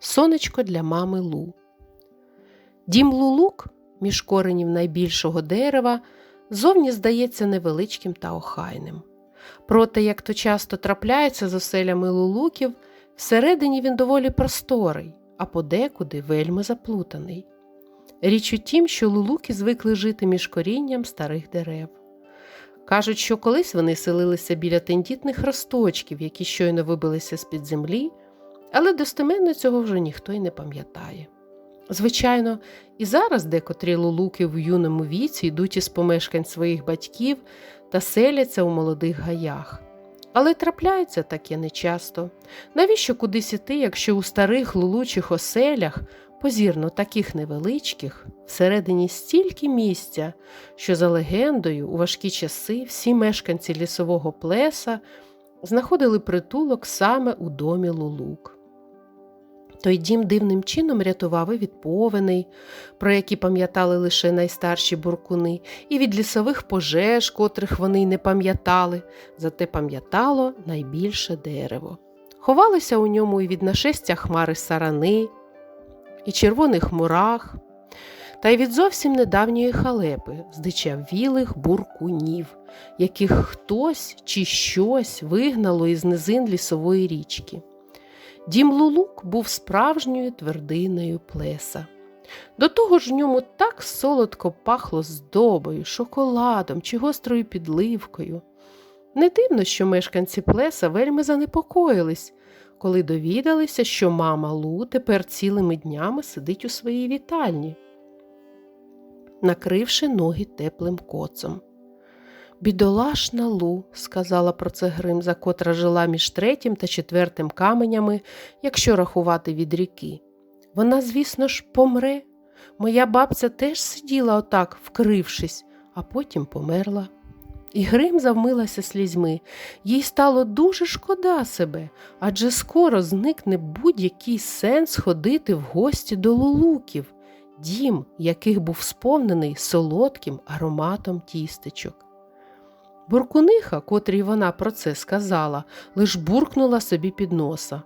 Сонечко для мами Лу. Дім Лулук між коренів найбільшого дерева зовні здається невеличким та охайним. Проте, як то часто трапляється з оселями лулуків, всередині він доволі просторий, а подекуди вельми заплутаний. Річ у тім, що лулуки звикли жити між корінням старих дерев. Кажуть, що колись вони селилися біля тендітних росточків, які щойно вибилися з-під землі, але достеменно цього вже ніхто й не пам'ятає. Звичайно, і зараз декотрі лулуки в юному віці йдуть із помешкань своїх батьків та селяться у молодих гаях. Але трапляється таке нечасто. Навіщо кудись іти, якщо у старих лулучих оселях, позірно таких невеличких, всередині стільки місця, що за легендою у важкі часи всі мешканці лісового плеса знаходили притулок саме у домі лулук. Той дім дивним чином рятував і від повеней, про які пам'ятали лише найстарші буркуни, і від лісових пожеж, котрих вони й не пам'ятали, зате пам'ятало найбільше дерево. Ховалися у ньому і від нашестя хмари сарани, і червоних мурах, та й від зовсім недавньої халепи, здичавілих буркунів, яких хтось чи щось вигнало із низин лісової річки. Дім Лулук був справжньою твердиною плеса. До того ж в ньому так солодко пахло здобою, шоколадом чи гострою підливкою. Не дивно, що мешканці плеса вельми занепокоїлись, коли довідалися, що мама Лу тепер цілими днями сидить у своїй вітальні, накривши ноги теплим коцом. Бідолашна Лу, сказала про це Гримза, котра жила між третім та четвертим каменями, якщо рахувати від ріки. Вона, звісно ж, помре. Моя бабця теж сиділа отак, вкрившись, а потім померла. І Гримза вмилася слізьми. Їй стало дуже шкода себе, адже скоро зникне будь-який сенс ходити в гості до лулуків, дім, яких був сповнений солодким ароматом тістечок. Буркуниха, котрій вона про це сказала, лиш буркнула собі під носа,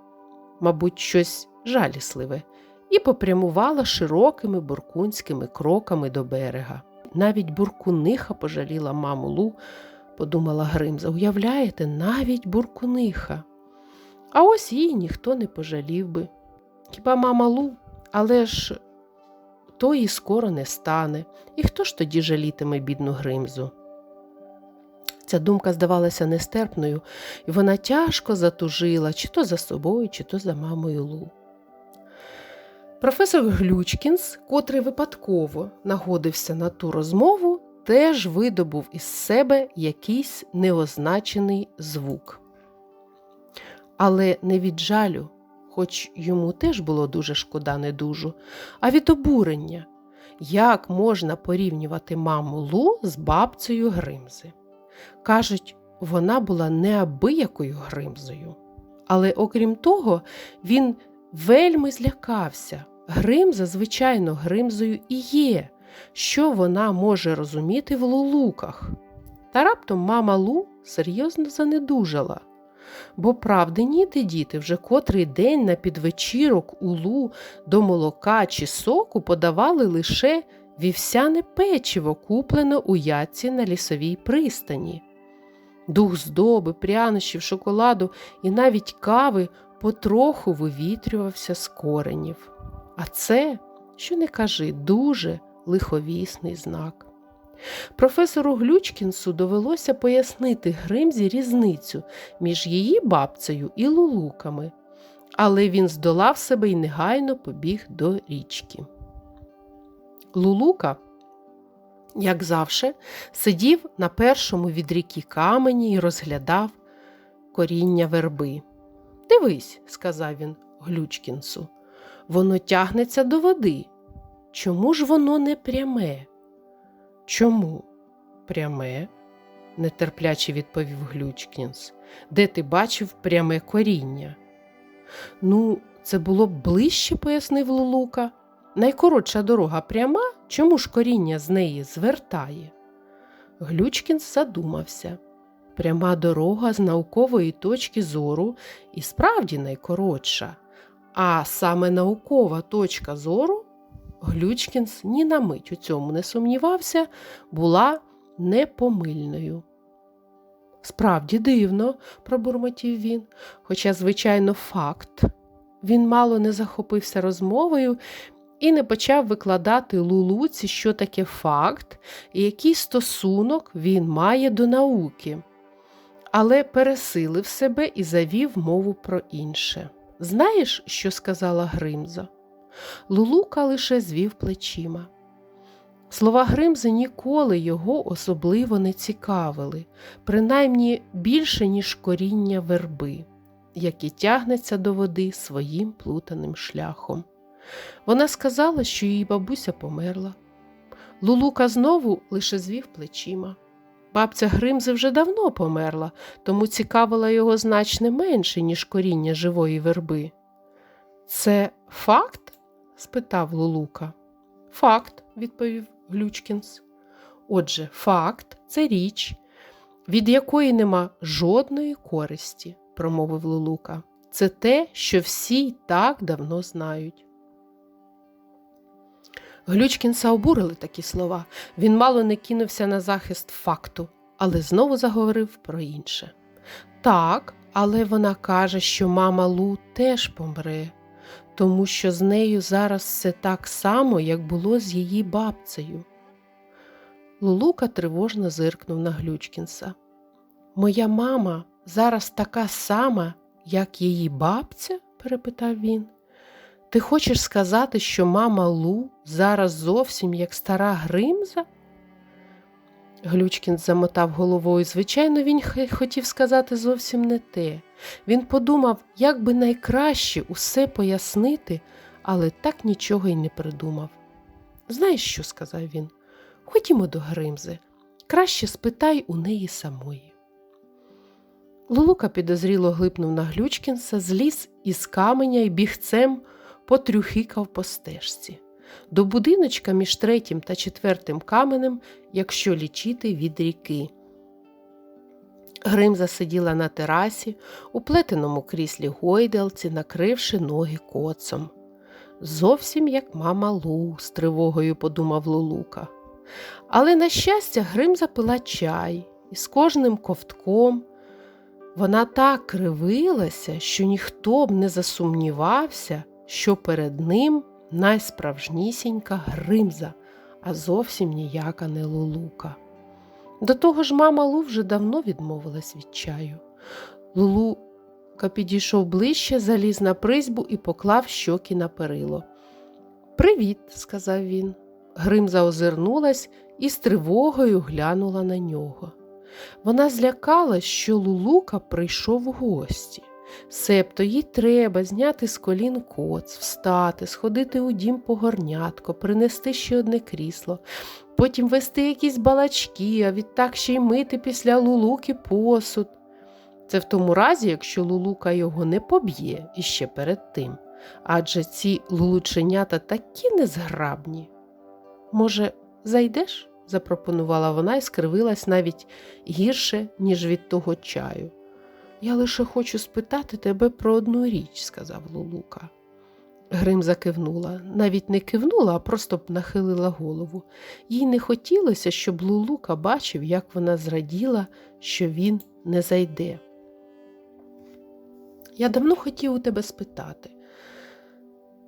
мабуть, щось жалісливе, і попрямувала широкими буркунськими кроками до берега. Навіть буркуниха пожаліла маму Лу, подумала Гримза. Уявляєте, навіть буркуниха. А ось її ніхто не пожалів би. Хіба мама Лу, але ж то і скоро не стане. І хто ж тоді жалітиме бідну Гримзу? Ця думка здавалася нестерпною, і вона тяжко затужила чи то за собою, чи то за мамою Лу. Професор Глючкінс, котрий випадково нагодився на ту розмову, теж видобув із себе якийсь неозначений звук. Але не від жалю, хоч йому теж було дуже шкода недужу, а від обурення, як можна порівнювати маму Лу з бабцею Гримзи. Кажуть, вона була неабиякою Гримзою. Але окрім того, він вельми злякався. Гримза, звичайно, Гримзою і є, що вона може розуміти в лулуках. Та раптом мама Лу серйозно занедужала. Бо правди ніде діти вже котрий день на підвечірок у Лу до молока чи соку подавали лише вівсяне печиво, куплене у яці на лісовій пристані. Дух здоби, прянощів, шоколаду і навіть кави потроху вивітрювався з коренів. А це, що не кажи, дуже лиховісний знак. Професору Глючкінсу довелося пояснити Гримзі різницю між її бабцею і лулуками, але він здолав себе і негайно побіг до річки. Лулука, як завше, сидів на першому від ріки камені і розглядав коріння верби. Дивись, сказав він Глючкінсу, воно тягнеться до води. Чому ж воно не пряме? Чому пряме? нетерпляче відповів Глючкінс. Де ти бачив пряме коріння? Ну, це було б ближче, пояснив Лулука. Найкоротша дорога пряма, чому ж коріння з неї звертає? Глючкін задумався. пряма дорога з наукової точки зору і справді найкоротша. А саме наукова точка зору, Глючкінс ні на мить у цьому не сумнівався, була непомильною. Справді дивно, пробурмотів він, хоча, звичайно, факт. Він мало не захопився розмовою і не почав викладати лулуці, що таке факт і який стосунок він має до науки, але пересилив себе і завів мову про інше. Знаєш, що сказала Гримза? Лулука лише звів плечима. Слова Гримзи ніколи його особливо не цікавили, принаймні більше, ніж коріння верби, яке тягнеться до води своїм плутаним шляхом. Вона сказала, що її бабуся померла. Лулука знову лише звів плечима. Бабця Гримзи вже давно померла, тому цікавила його значно менше, ніж коріння живої верби. Це факт? спитав Лулука. Факт, відповів Глючкінс. Отже, факт це річ, від якої нема жодної користі, промовив Лулука. Це те, що всі так давно знають. Глючкінса обурили такі слова. Він мало не кинувся на захист факту, але знову заговорив про інше. Так, але вона каже, що мама Лу теж помре, тому що з нею зараз все так само, як було з її бабцею. Лулука тривожно зиркнув на Глючкінса. Моя мама зараз така сама, як її бабця? перепитав він. Ти хочеш сказати, що мама Лу зараз зовсім як стара Гримза? Глючкін замотав головою. Звичайно, він хотів сказати зовсім не те. Він подумав, як би найкраще усе пояснити, але так нічого й не придумав. Знаєш що? сказав він. Ходімо до Гримзи. Краще спитай у неї самої. Лулука підозріло глипнув на Глючкінса, зліз із каменя і бігцем потрюхикав по стежці. До будиночка між третім та четвертим каменем, якщо лічити від ріки. Гримза сиділа на терасі, у плетеному кріслі гойдалці, накривши ноги коцом. Зовсім як мама Лу, з тривогою подумав Лулука. Але, на щастя, Гримза пила чай, і з кожним ковтком вона так кривилася, що ніхто б не засумнівався, що перед ним найсправжнісінька Гримза, а зовсім ніяка не Лулука. До того ж, мама Лу вже давно відмовилась від чаю. Лулука підійшов ближче, заліз на призьбу і поклав щоки на перило. Привіт, сказав він. Гримза озирнулась і з тривогою глянула на нього. Вона злякалась, що Лулука прийшов у гості. Себто їй треба зняти з колін коц, встати, сходити у дім по горнятко, принести ще одне крісло, потім вести якісь балачки, а відтак ще й мити після лулуки посуд. Це в тому разі, якщо лулука його не поб'є іще перед тим. Адже ці лулученята такі незграбні. Може, зайдеш? запропонувала вона і скривилась навіть гірше, ніж від того чаю. Я лише хочу спитати тебе про одну річ, сказав Лулука. Грим закивнула, навіть не кивнула, а просто нахилила голову. Їй не хотілося, щоб Лулука бачив, як вона зраділа, що він не зайде. Я давно хотів у тебе спитати.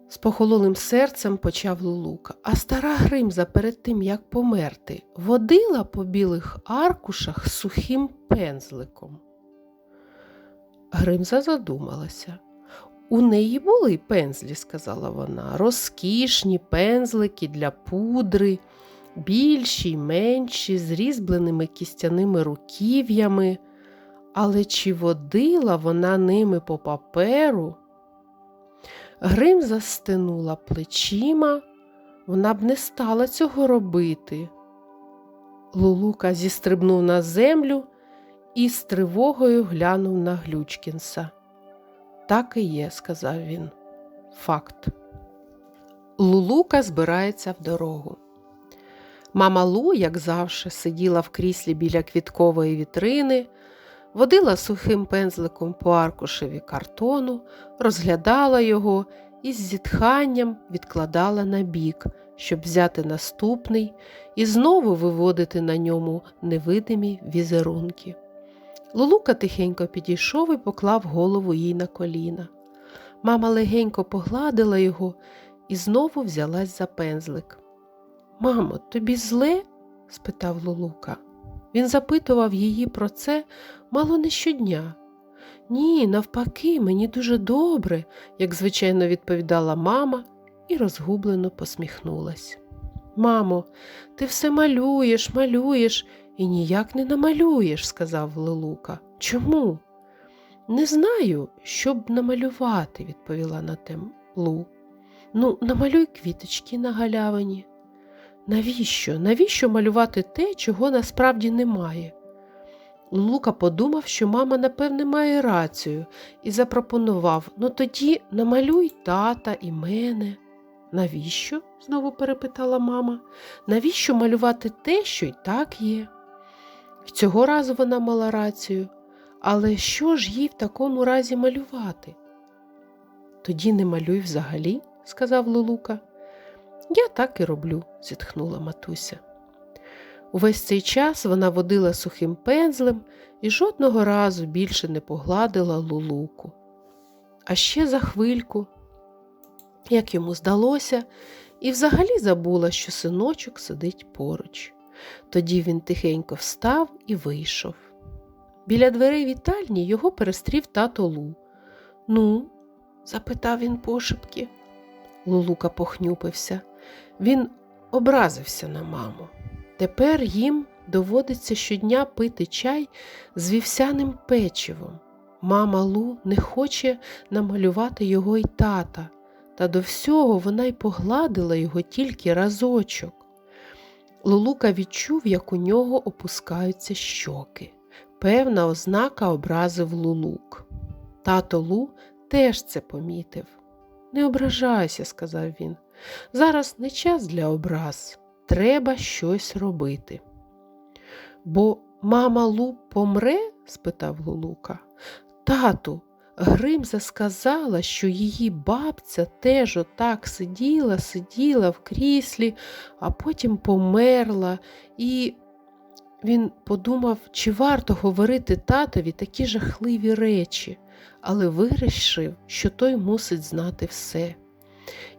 З похололим серцем почав Лулука, а стара Гримза перед тим, як померти, водила по білих аркушах сухим пензликом. Гримза задумалася. У неї були пензлі, сказала вона, розкішні пензлики для пудри, більші й менші, з різьбленими кістяними руків'ями, але чи водила вона ними по паперу? Гримза стинула плечима, вона б не стала цього робити. Лулука зістрибнув на землю і з тривогою глянув на Глючкінса. Так і є, сказав він. Факт. Лулука збирається в дорогу. Мама Лу, як завжди, сиділа в кріслі біля квіткової вітрини, водила сухим пензликом по аркушеві картону, розглядала його і з зітханням відкладала на бік, щоб взяти наступний і знову виводити на ньому невидимі візерунки. Лулука тихенько підійшов і поклав голову їй на коліна. Мама легенько погладила його і знову взялась за пензлик. Мамо, тобі зле? спитав Лулука. Він запитував її про це мало не щодня. Ні, навпаки, мені дуже добре, як звичайно відповідала мама і розгублено посміхнулась. Мамо, ти все малюєш, малюєш і ніяк не намалюєш, сказав Лилука. Чому? Не знаю, щоб намалювати, відповіла на тем Лу. Ну, намалюй квіточки на галявині. Навіщо? Навіщо малювати те, чого насправді немає? Лука подумав, що мама, напевне, має рацію, і запропонував ну тоді намалюй тата і мене. Навіщо? знову перепитала мама. Навіщо малювати те, що й так є? Цього разу вона мала рацію, але що ж їй в такому разі малювати? Тоді не малюй взагалі, сказав Лулука. Я так і роблю, зітхнула матуся. Увесь цей час вона водила сухим пензлем і жодного разу більше не погладила лулуку. А ще за хвильку, як йому здалося, і взагалі забула, що синочок сидить поруч. Тоді він тихенько встав і вийшов. Біля дверей вітальні його перестрів тато Лу. Ну, запитав він пошепки. Лулука похнюпився. Він образився на маму. Тепер їм доводиться щодня пити чай з вівсяним печивом. Мама Лу не хоче намалювати його й тата, та до всього вона й погладила його тільки разочок. Лулука відчув, як у нього опускаються щоки. Певна ознака образив Лулук. Тато Лу теж це помітив. Не ображайся, сказав він. Зараз не час для образ треба щось робити. Бо мама Лу помре? спитав Лулука. Тату, Гримза сказала, що її бабця теж отак сиділа, сиділа в кріслі, а потім померла, і він подумав, чи варто говорити татові такі жахливі речі, але вирішив, що той мусить знати все.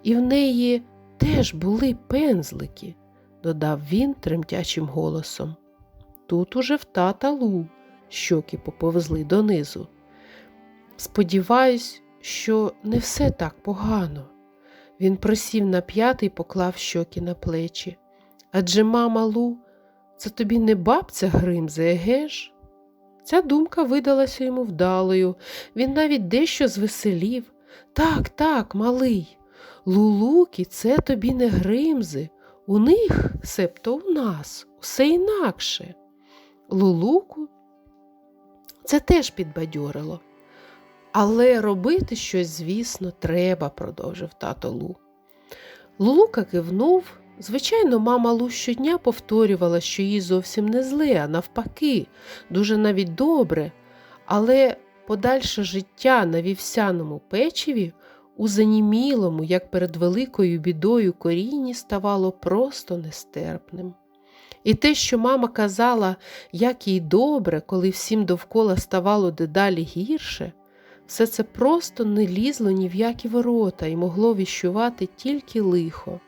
І в неї теж були пензлики додав він тремтячим голосом. Тут уже в тата Лу щоки поповзли донизу. Сподіваюсь, що не все так погано. Він присів на п'ятий поклав щоки на плечі. Адже мама Лу, це тобі не бабця Гримзе, еге ж? Ця думка видалася йому вдалою, він навіть дещо звеселів. Так, так, малий, Лулукі, це тобі не Гримзи, у них, себто у нас, усе інакше. Лулуку це теж підбадьорило. Але робити щось, звісно, треба, продовжив тато Лу. Лулука кивнув. Звичайно, мама Лу щодня повторювала, що їй зовсім не зле, а навпаки, дуже навіть добре, але подальше життя на вівсяному печиві у занімілому, як перед великою бідою корінні, ставало просто нестерпним. І те, що мама казала, як їй добре, коли всім довкола ставало дедалі гірше, все це просто не лізло ні в які ворота і могло віщувати тільки лихо.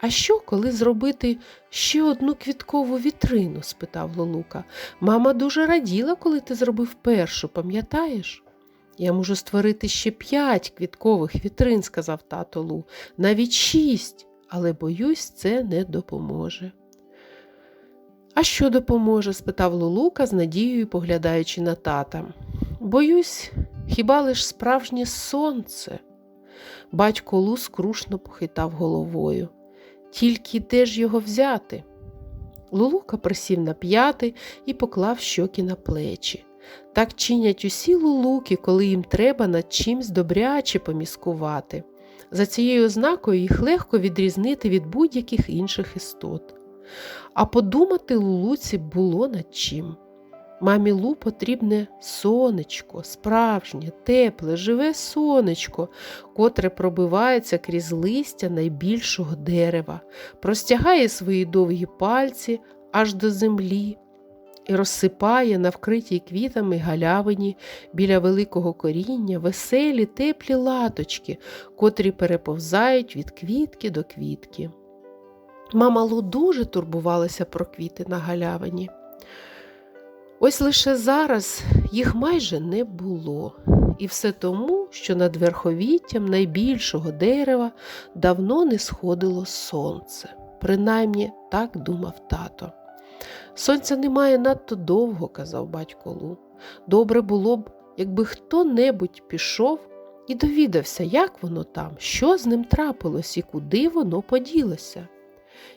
А що, коли зробити ще одну квіткову вітрину? спитав Лолука. Мама дуже раділа, коли ти зробив першу, пам'ятаєш? Я можу створити ще п'ять квіткових вітрин, сказав тато Лу, навіть шість, але, боюсь, це не допоможе. А що допоможе? спитав Лулука з надією, поглядаючи на тата. Боюсь, хіба лиш справжнє сонце? Батько Лу скрушно похитав головою. Тільки де ж його взяти? Лулука присів на п'яти і поклав щоки на плечі. Так чинять усі лулуки, коли їм треба над чимсь добряче поміскувати. За цією ознакою їх легко відрізнити від будь-яких інших істот. А подумати лулуці було над чим. Мамі Лу потрібне сонечко, справжнє, тепле, живе сонечко, котре пробивається крізь листя найбільшого дерева, простягає свої довгі пальці аж до землі і розсипає на вкритій квітами галявині біля великого коріння веселі теплі латочки, котрі переповзають від квітки до квітки. Мама Лу дуже турбувалася про квіти на галявині. Ось лише зараз їх майже не було, і все тому, що над верховіттям найбільшого дерева давно не сходило сонце. Принаймні так думав тато. Сонця немає надто довго, казав батько Лу. Добре було б, якби хто небудь пішов і довідався, як воно там, що з ним трапилось і куди воно поділося.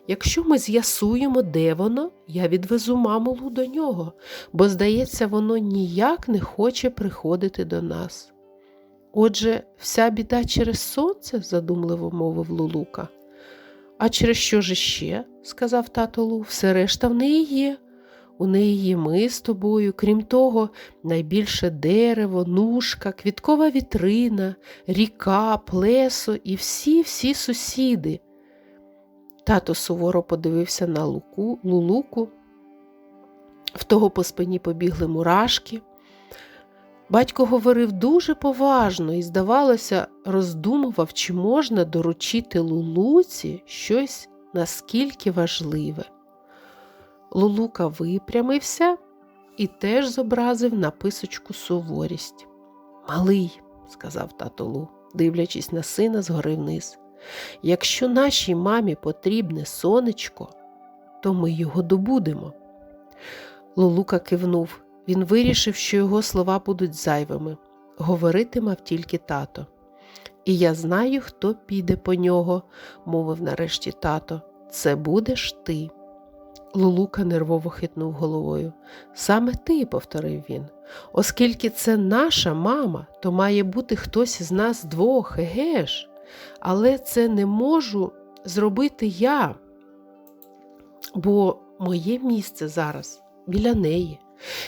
Якщо ми з'ясуємо, де воно, я відвезу маму Лу до нього, бо, здається, воно ніяк не хоче приходити до нас. Отже, вся біда через сонце, задумливо мовив Лулука. А через що ж іще, сказав тато Лу, все решта в неї є. У неї є ми з тобою, крім того, найбільше дерево, нушка, квіткова вітрина, ріка, плесо і всі-всі сусіди. Тато суворо подивився на луку, лулуку, в того по спині побігли мурашки. Батько говорив дуже поважно і, здавалося, роздумував, чи можна доручити лулуці щось наскільки важливе. Лулука випрямився і теж зобразив на писочку суворість. Малий, сказав тато Лу, дивлячись на сина згори вниз. Якщо нашій мамі потрібне сонечко, то ми його добудемо. Лулука кивнув. Він вирішив, що його слова будуть зайвими. Говорити мав тільки тато. І я знаю, хто піде по нього, мовив нарешті тато. Це будеш ти. Лулука нервово хитнув головою. Саме ти, повторив він. Оскільки це наша мама, то має бути хтось із нас двох, еге ж але це не можу зробити я, бо моє місце зараз біля неї.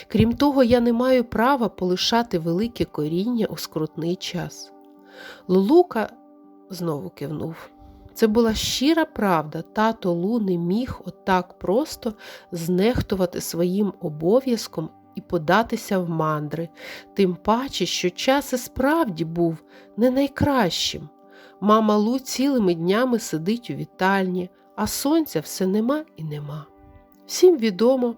Крім того, я не маю права полишати велике коріння у скрутний час. Лулука знову кивнув. Це була щира правда, тато Лу не міг отак просто знехтувати своїм обов'язком і податися в мандри, тим паче, що час і справді був не найкращим. Мама Лу цілими днями сидить у вітальні, а сонця все нема і нема. Всім відомо,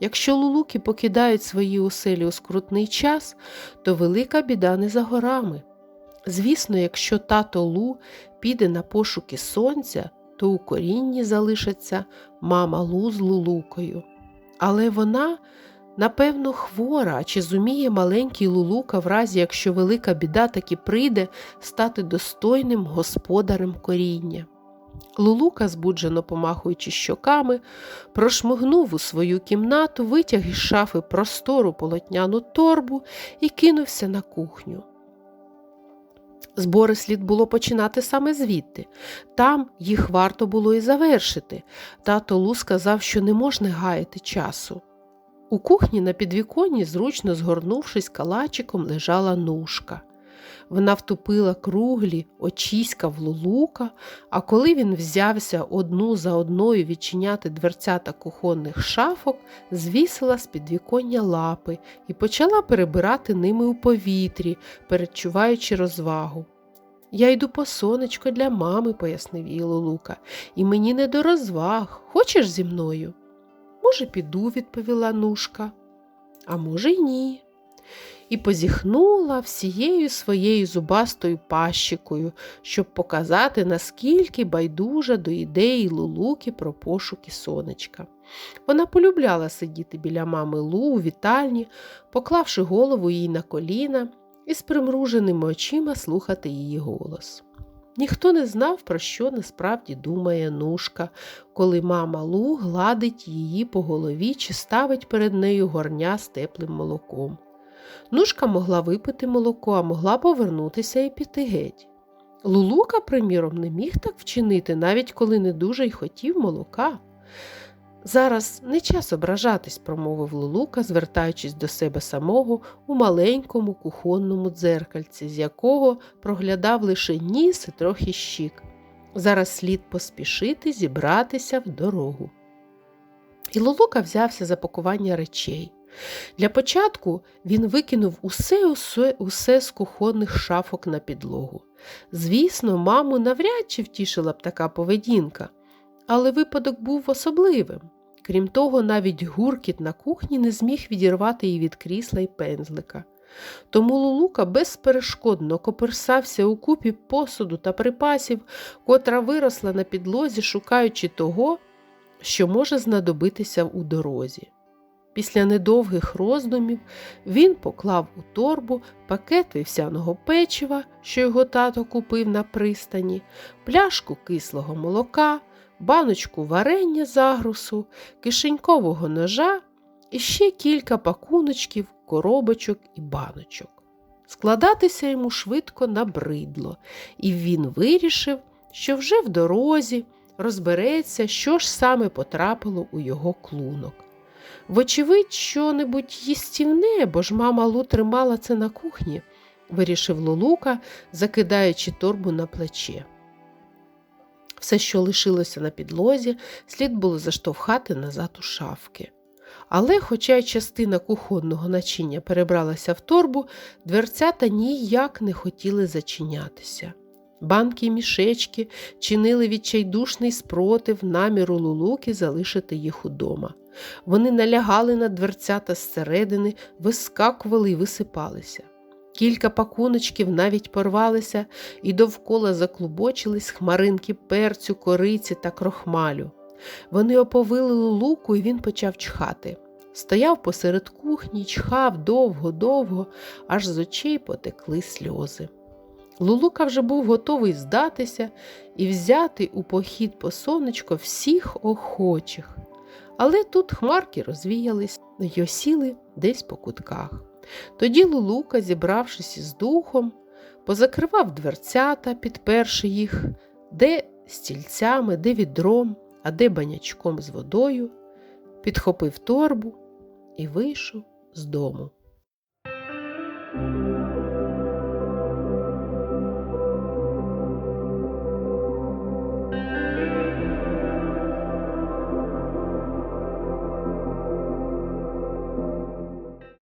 якщо лулуки покидають свої оселі у скрутний час, то велика біда не за горами. Звісно, якщо тато Лу піде на пошуки сонця, то у корінні залишиться мама Лу з лулукою. Але вона Напевно, хвора, чи зуміє маленький Лулука, в разі якщо велика біда таки прийде, стати достойним господарем коріння. Лулука, збуджено помахуючи щоками, прошмигнув у свою кімнату, витяг із шафи простору полотняну торбу і кинувся на кухню. Збори слід було починати саме звідти. Там їх варто було і завершити. Тато Лу сказав, що не можна гаяти часу. У кухні на підвіконні, зручно згорнувшись калачиком, лежала нушка. Вона втупила круглі очіська в лулука, а коли він взявся одну за одною відчиняти дверцята кухонних шафок, звісила з підвіконня лапи і почала перебирати ними у повітрі, передчуваючи розвагу. Я йду по сонечко для мами, пояснив їй Лулука, і мені не до розваг. Хочеш зі мною? Може, піду, відповіла нушка, а може, й ні. І позіхнула всією своєю зубастою пащикою, щоб показати, наскільки байдужа до ідеї Лулуки про пошуки сонечка. Вона полюбляла сидіти біля мами Лу у вітальні, поклавши голову їй на коліна і з примруженими очима слухати її голос. Ніхто не знав, про що насправді думає нушка, коли мама Лу гладить її по голові чи ставить перед нею горня з теплим молоком. Нушка могла випити молоко, а могла повернутися і піти геть. Лулука, приміром, не міг так вчинити, навіть коли не дуже й хотів молока. Зараз не час ображатись, промовив Лулука, звертаючись до себе самого у маленькому кухонному дзеркальці, з якого проглядав лише ніс і трохи щік. Зараз слід поспішити зібратися в дорогу. І Лулука взявся за пакування речей. Для початку він викинув усе, усе, усе з кухонних шафок на підлогу. Звісно, маму навряд чи втішила б така поведінка, але випадок був особливим. Крім того, навіть гуркіт на кухні не зміг відірвати її від крісла й пензлика. Тому Лулука безперешкодно коперсався у купі посуду та припасів, котра виросла на підлозі, шукаючи того, що може знадобитися у дорозі. Після недовгих роздумів він поклав у торбу пакет вівсяного печива, що його тато купив на пристані, пляшку кислого молока, баночку варення загрусу, кишенькового ножа і ще кілька пакуночків, коробочок і баночок. Складатися йому швидко набридло, і він вирішив, що вже в дорозі розбереться, що ж саме потрапило у його клунок. Вочевидь, що небудь їстівне, бо ж мама Лу тримала це на кухні, вирішив Лулука, закидаючи торбу на плече. Все, що лишилося на підлозі, слід було заштовхати назад у шафки. Але, хоча й частина кухонного начиння перебралася в торбу, дверцята ніяк не хотіли зачинятися. Банки й мішечки чинили відчайдушний спротив наміру лулуки залишити їх удома. Вони налягали на дверцята зсередини, вискакували й висипалися. Кілька пакуночків навіть порвалися і довкола заклубочились хмаринки перцю, кориці та крохмалю. Вони оповили луку, і він почав чхати. Стояв посеред кухні, чхав довго-довго, аж з очей потекли сльози. Лулука вже був готовий здатися і взяти у похід по сонечко всіх охочих. Але тут хмарки розвіялись й осіли десь по кутках. Тоді Лулука, зібравшись із духом, позакривав дверцята, підперши їх, де стільцями, де відром, а де банячком з водою, підхопив торбу і вийшов з дому.